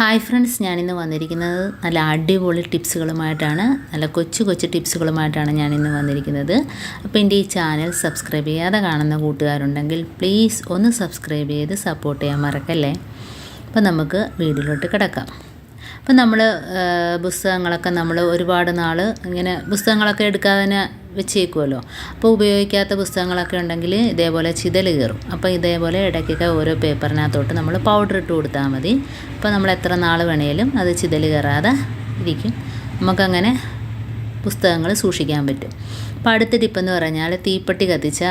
Hi friends ഞാനിന്ന് വന്നിരിക്കുന്നത് നല്ല അടിപൊളി ടിപ്സുകളുമായിട്ടാണ് നല്ല കൊച്ചു കൊച്ചു ടിപ്സുകളുമായിട്ടാണ് ഞാനിന്ന് വന്നിരിക്കുന്നത്. അപ്പോൾ എന്റെ ഈ ചാനൽ സബ്സ്ക്രൈബ് ചെയ്യാതെ കാണുന്ന കൂട്ടുകാരുണ്ടെങ്കിൽ പ്ലീസ് ഒന്ന് സബ്സ്ക്രൈബ് ചെയ്ത് സപ്പോർട്ട് ചെയ്യാൻ മറക്കല്ലേ? അപ്പോൾ നമുക്ക് വീഡിയോയിലോട്ട് കിടക്കാം. അപ്പം നമ്മൾ പുസ്തകങ്ങളൊക്കെ നമ്മൾ ഒരുപാട് നാൾ ഇങ്ങനെ പുസ്തകങ്ങളൊക്കെ എടുക്കാതെ തന്നെ വെച്ചേക്കുമല്ലോ അപ്പോൾ ഉപയോഗിക്കാത്ത പുസ്തകങ്ങളൊക്കെ ഉണ്ടെങ്കിൽ ഇതേപോലെ ചിതൽ കയറും അപ്പോൾ ഇതേപോലെ ഇടയ്ക്കൊക്കെ ഓരോ പേപ്പറിനകത്തോട്ട് നമ്മൾ പൗഡർ ഇട്ട് കൊടുത്താൽ മതി. അപ്പോൾ നമ്മൾ എത്ര നാൾ വേണേലും അത് ചിതൽ കയറാതെ ഇരിക്കും. നമുക്കങ്ങനെ പുസ്തകങ്ങൾ സൂക്ഷിക്കാൻ പറ്റും. അപ്പോൾ അടുത്ത ടിപ്പെന്ന് പറഞ്ഞാൽ തീപ്പെട്ടി കത്തിച്ച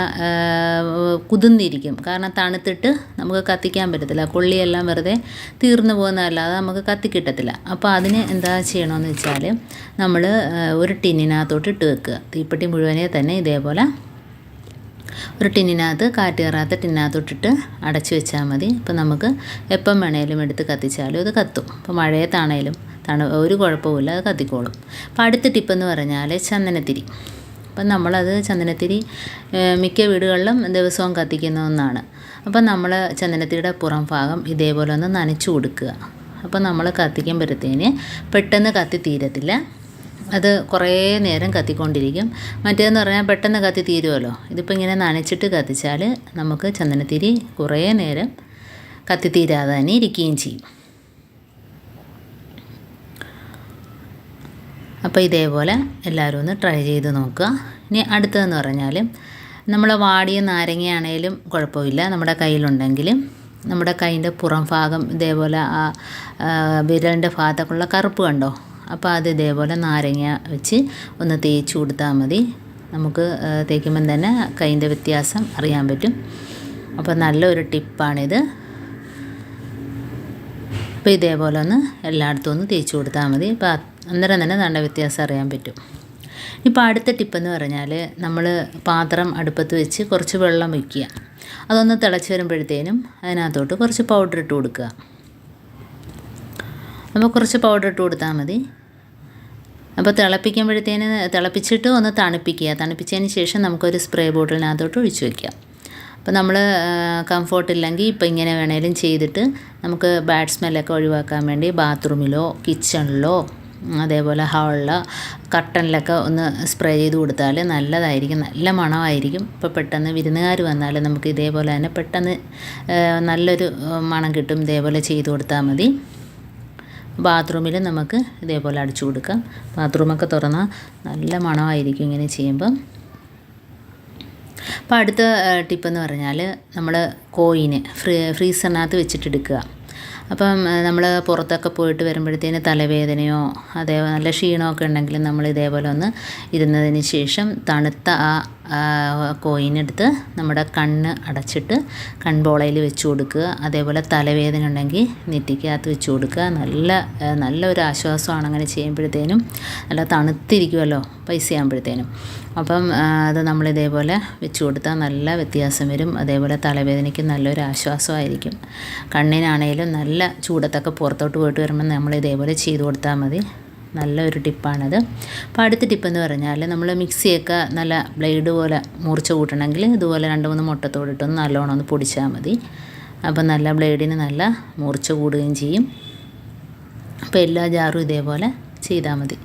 കുതിർന്നിരിക്കും. കാരണം തണുത്തിട്ട് നമുക്ക് കത്തിക്കാൻ പറ്റത്തില്ല. കൊള്ളിയെല്ലാം വെറുതെ തീർന്നു പോകുന്നതല്ലാതെ നമുക്ക് കത്തിക്കിട്ടത്തില്ല അപ്പോൾ അതിന് എന്താ ചെയ്യണമെന്ന് വെച്ചാൽ നമ്മൾ ഒരു ടിന്നിനകത്തോട്ട് ഇട്ട് വെക്കുക. തീപ്പെട്ടി മുഴുവനെ തന്നെ ഇതേപോലെ ഒരു ടിന്നിനകത്ത് കാറ്റ് കയറാത്ത ടിന്നകത്തോട്ടിട്ട് അടച്ചു വെച്ചാൽ മതി. അപ്പോൾ നമുക്ക് എപ്പം വേണേലും എടുത്ത് കത്തിച്ചാലും അത് കത്തും. ഇപ്പോൾ മഴയത്താണേലും. തണു ഒരു കുഴപ്പമില്ല അത് കത്തിക്കോളും. അപ്പോൾ അടുത്ത ടിപ്പെന്ന് പറഞ്ഞാൽ ചന്ദനത്തിരി. അപ്പം നമ്മളത് ചന്ദനത്തിരി മിക്ക വീടുകളിലും ദിവസവും കത്തിക്കുന്ന ഒന്നാണ്. അപ്പം നമ്മൾ ചന്ദനത്തിരിയുടെ പുറം ഭാഗം ഇതേപോലെ ഒന്ന് നനച്ചു കൊടുക്കുക. അപ്പം നമ്മൾ കത്തിക്കുമ്പോഴത്തേന് പെട്ടെന്ന് കത്തി തീരത്തില്ല. അത് കുറേ നേരം കത്തിക്കൊണ്ടിരിക്കും. മറ്റേതെന്ന് പറഞ്ഞാൽ പെട്ടെന്ന് കത്തി തീരുമല്ലോ ഇതിപ്പോൾ ഇങ്ങനെ നനച്ചിട്ട് കത്തിച്ചാൽ നമുക്ക് ചന്ദനത്തിരി കുറേ നേരം കത്തി തീരാതെ തന്നെ ഇരിക്കുകയും ചെയ്യും. അപ്പോൾ ഇതേപോലെ എല്ലാവരും ഒന്ന് ട്രൈ ചെയ്ത് നോക്കുക. ഇനി അടുത്തതെന്ന് പറഞ്ഞാൽ നമ്മൾ വാടിയ നാരങ്ങയാണേലും കുഴപ്പമില്ല. നമ്മുടെ കയ്യിലുണ്ടെങ്കിൽ നമ്മുടെ കൈന്റെ പുറം ഭാഗം ഇതേപോലെ ആ വിരലിന്റെ ഭാഗത്തൊക്കെയുള്ള കറുപ്പ് കണ്ടോ? അപ്പോൾ അത് ഇതേപോലെ നാരങ്ങ വെച്ച് ഒന്ന് തേച്ച് കൊടുത്താൽ മതി. നമുക്ക് തേക്കുമ്പം തന്നെ കൈന്റെ വ്യത്യാസം അറിയാൻ പറ്റും. അപ്പോൾ നല്ലൊരു ടിപ്പാണിത്. അപ്പോൾ ഇതേപോലെ ഒന്ന് എല്ലായിടത്തും ഒന്ന് തേച്ച് കൊടുത്താൽ മതി. ഇപ്പോൾ അന്നേരം തന്നെ നല്ല വ്യത്യാസം അറിയാൻ പറ്റും. ഇപ്പോൾ അടുത്ത ടിപ്പെന്ന് പറഞ്ഞാൽ നമ്മൾ പാത്രം അടുപ്പത്ത് വെച്ച് കുറച്ച് വെള്ളം വയ്ക്കുക. അതൊന്ന് തിളച്ച് വരുമ്പോഴത്തേനും അതിനകത്തോട്ട് കുറച്ച് പൗഡർ ഇട്ട് കൊടുക്കുക. അപ്പോൾ കുറച്ച് പൗഡർ ഇട്ട് കൊടുത്താൽ മതി. അപ്പോൾ തിളപ്പിക്കുമ്പോഴത്തേന് തിളപ്പിച്ചിട്ട് ഒന്ന് തണുപ്പിക്കുക. തണുപ്പിച്ചതിന് ശേഷം നമുക്കൊരു സ്പ്രേ ബോട്ടിലിനകത്തോട്ട് ഒഴിച്ചു വയ്ക്കാം അപ്പോൾ നമ്മൾ കംഫോർട്ട് ഇല്ലെങ്കിൽ ഇപ്പോൾ ഇങ്ങനെ വേണേലും ചെയ്തിട്ട് നമുക്ക് ബാഡ് സ്മെല്ലൊക്കെ ഒഴിവാക്കാൻ വേണ്ടി ബാത്റൂമിലോ കിച്ചണിലോ അതേപോലെ ഹാളിൽ കർട്ടനിലൊക്കെ ഒന്ന് സ്പ്രേ ചെയ്ത് കൊടുത്താൽ നല്ലതായിരിക്കും. നല്ല മണമായിരിക്കും. ഇപ്പോൾ പെട്ടെന്ന് വിരുന്നുകാർ വന്നാൽ നമുക്ക് ഇതേപോലെ തന്നെ പെട്ടെന്ന് നല്ലൊരു മണം കിട്ടും. ഇതേപോലെ ചെയ്ത് കൊടുത്താൽ മതി. ബാത്റൂമിൽ നമുക്ക് ഇതേപോലെ അടിച്ചു കൊടുക്കാം. ബാത്റൂമൊക്കെ തുറന്നാൽ നല്ല മണമായിരിക്കും ഇങ്ങനെ ചെയ്യുമ്പം. അപ്പോൾ അടുത്ത ടിപ്പെന്ന് പറഞ്ഞാൽ നമ്മൾ കോയിന് ഫ്രീ ഫ്രീസറിനകത്ത് വെച്ചിട്ടെടുക്കുക അപ്പം നമ്മൾ പുറത്തൊക്കെ പോയിട്ട് വരുമ്പോഴത്തേന് തലവേദനയോ അതേ നല്ല ക്ഷീണമൊക്കെ ഉണ്ടെങ്കിൽ നമ്മൾ ഇതേപോലെ ഒന്ന് ഇരുന്നതിന് ശേഷം തണുത്ത ആ കോയിനെടുത്ത് നമ്മുടെ കണ്ണ് അടച്ചിട്ട് കൺപോളയിൽ വെച്ച് കൊടുക്കുക. അതേപോലെ തലവേദന ഉണ്ടെങ്കിൽ നെറ്റിക്കകത്ത് വെച്ച് കൊടുക്കുക. നല്ല നല്ലൊരു ആശ്വാസമാണ് അങ്ങനെ ചെയ്യുമ്പോഴത്തേനും. നല്ല തണുത്തിരിക്കുമല്ലോ പൈസ ആകുമ്പോഴത്തേനും അപ്പം അത് നമ്മൾ ഇതേപോലെ വെച്ച് കൊടുത്താൽ നല്ല വ്യത്യാസം വരും. അതേപോലെ തലവേദനയ്ക്ക് നല്ലൊരു ആശ്വാസമായിരിക്കും. കണ്ണിനാണേലും നല്ല ചൂടത്തൊക്കെ പുറത്തോട്ട് പോയിട്ട് വരുമ്പോൾ നമ്മൾ ഇതേപോലെ ചെയ്ത് കൊടുത്താൽ മതി. നല്ലൊരു ടിപ്പാണത്. അപ്പോൾ അടുത്ത ടിപ്പെന്ന് പറഞ്ഞാൽ നമ്മൾ മിക്സിയൊക്കെ നല്ല ബ്ലേഡ് പോലെ മുറിച്ച് കൂട്ടണമെങ്കിൽ ഇതുപോലെ രണ്ട് മൂന്ന് മുട്ടത്തോടിട്ടൊന്ന് നല്ലോണം ഒന്ന് പൊടിച്ചാൽ മതി. അപ്പം നല്ല ബ്ലേഡിന് നല്ല മുറിച്ച് കൂടുകയും ചെയ്യും. അപ്പോൾ എല്ലാ ജാറും ഇതേപോലെ ചെയ്താൽ മതി.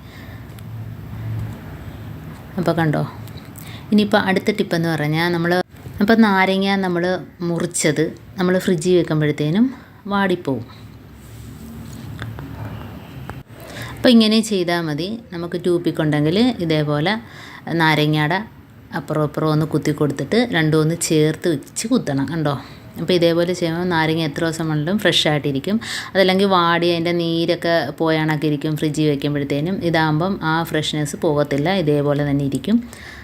അപ്പോൾ കണ്ടോ? ഇനിയിപ്പോൾ അടുത്ത ടിപ്പെന്ന് പറഞ്ഞാൽ നമ്മൾ അപ്പോൾ നാരങ്ങ നമ്മൾ മുറിച്ചത് നമ്മൾ ഫ്രിഡ്ജിൽ വെക്കുമ്പോഴത്തേനും വാടിപ്പോവും. അപ്പോൾ ഇങ്ങനെ ചെയ്താൽ മതി. നമുക്ക് ട്യൂപ്പിക്കുണ്ടെങ്കിൽ ഇതേപോലെ നാരങ്ങയുടെ അപ്പുറം അപ്പുറം ഒന്ന് കുത്തി കൊടുത്തിട്ട് രണ്ടും ഒന്ന് ചേർത്ത് വെച്ച് കുത്തണം. കണ്ടോ? അപ്പോൾ ഇതേപോലെ ചെയ്യുമ്പോൾ നാരങ്ങ എത്ര ദിവസം വേണമെങ്കിലും ഫ്രഷ് ആയിട്ടിരിക്കും. അതല്ലെങ്കിൽ വാടി അതിന്റെ നീരൊക്കെ പോയാണൊക്കെ ഇരിക്കും ഫ്രിഡ്ജിൽ വെക്കുമ്പോഴത്തേനും. ഇതാകുമ്പം ആ ഫ്രഷ്നെസ് പോകത്തില്ല ഇതേപോലെ തന്നെ ഇരിക്കും.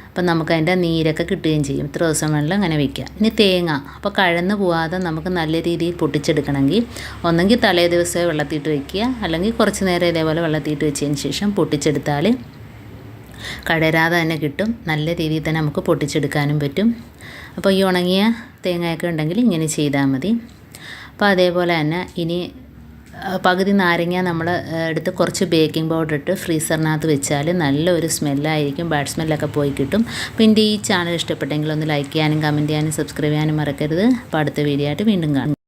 അപ്പം നമുക്ക് അതിന്റെ നീരൊക്കെ കിട്ടുകയും ചെയ്യും. ഇത്ര ദിവസം വേണമെങ്കിലും അങ്ങനെ വയ്ക്കുക ഇനി തേങ്ങ. അപ്പോൾ കഴന്ന് പോവാതെ നമുക്ക് നല്ല രീതിയിൽ പൊട്ടിച്ചെടുക്കണമെങ്കിൽ ഒന്നെങ്കിൽ തലേ ദിവസമേ വെള്ളത്തിയിട്ട് വയ്ക്കുക അല്ലെങ്കിൽ കുറച്ച് നേരം ഇതേപോലെ വെള്ളത്തിയിട്ട് വെച്ചതിന് ശേഷം പൊട്ടിച്ചെടുത്താൽ കടരാതെ തന്നെ കിട്ടും. നല്ല രീതിയിൽ തന്നെ നമുക്ക് പൊട്ടിച്ചെടുക്കാനും പറ്റും. അപ്പോൾ ഈ ഉണങ്ങിയ തേങ്ങയൊക്കെ ഉണ്ടെങ്കിൽ ഇങ്ങനെ ചെയ്താൽ മതി. അപ്പോൾ അതേപോലെ തന്നെ ഇനി പകുതി നാരങ്ങ നമ്മൾ എടുത്ത് കുറച്ച് ബേക്കിംഗ് പൗഡർ ഇട്ട് ഫ്രീസറിനകത്ത് വെച്ചാൽ നല്ലൊരു സ്മെല്ലായിരിക്കും ബാഡ് സ്മെല്ലൊക്കെ പോയി കിട്ടും. അപ്പോൾ എന്റെ ഈ ചാനൽ ഇഷ്ടപ്പെട്ടെങ്കിൽ ഒന്ന് ലൈക്ക് ചെയ്യാനും കമന്റ് ചെയ്യാനും സബ്സ്ക്രൈബ് ചെയ്യാനും മറക്കരുത്. അപ്പോൾ അടുത്ത വീഡിയോ ആയിട്ട് വീണ്ടും കാണും.